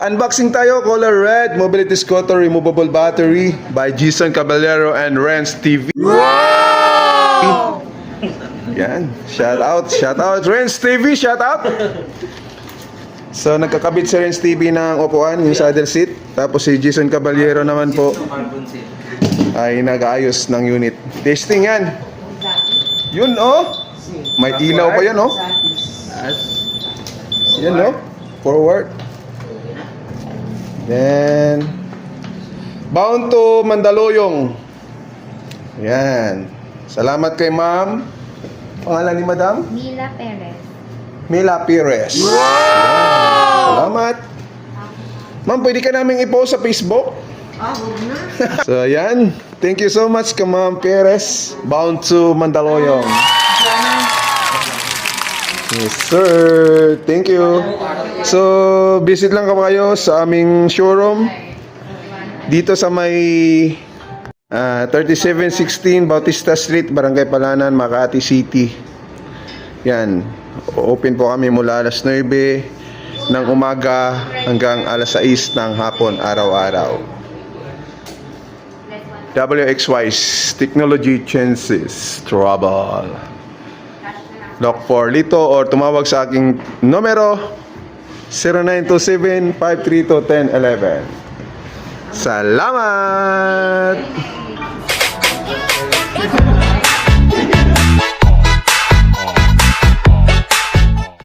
Unboxing tayo, color red, mobility scooter, removable battery by Jason Caballero and Renz TV. Wow! Yan, shout out, shout out, Renz TV, shout out! So, nagkakabit si Renz TV ng upuan, yung saddle seat. Tapos si Jason Caballero naman po ay nag-ayos ng unit. Testing yan. Yun, oh. May ilaw pa yan, oh. Yan, oh. Forward. Then, bound to Mandaluyong. Yan. Salamat kay ma'am. Pangalan ni madam? Mila Perez. Mila Pires. Wow! Salamat. Ma'am, pwede ka namin i-post sa Facebook? Ah, huwag na. So, ayan. Thank you so much ka ma'am Perez. Bound to Mandaluyong. Yes, sir. Thank you. So, visit lang ka kayo sa aming showroom. Dito sa may ah, 3716 Bautista Street, Barangay Palanan, Makati City. Yan. Open po kami mula alas 9 ng umaga hanggang alas 6 ng hapon araw-araw. WXY's Technology Chances Trouble. Lock for Lito or tumawag sa aking numero 0927-532-1011. Salamat!